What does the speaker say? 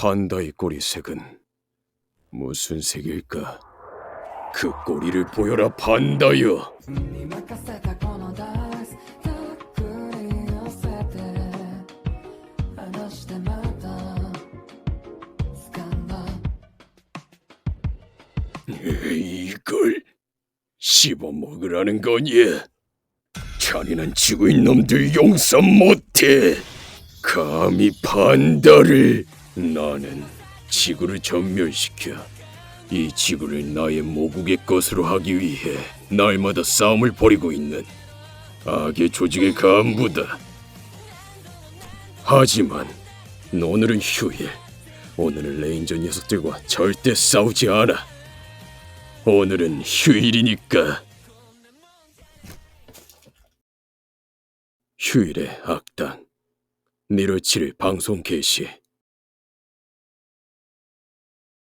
판다의 꼬리색은 무슨 색일까? 그 꼬리를 보여라 판다여. 이걸 씹어 먹으라는 거니? 잔인한 지구인 놈들 용서 못해. 감히 판다를. 나는 지구를 전멸시켜 이 지구를 나의 모국의 것으로 하기 위해 날마다 싸움을 벌이고 있는 악의 조직의 간부다. 하지만 오늘은 휴일. 오늘은 레인저 녀석들과 절대 싸우지 않아. 오늘은 휴일이니까. 휴일의 악당. 니르치를 방송 개시.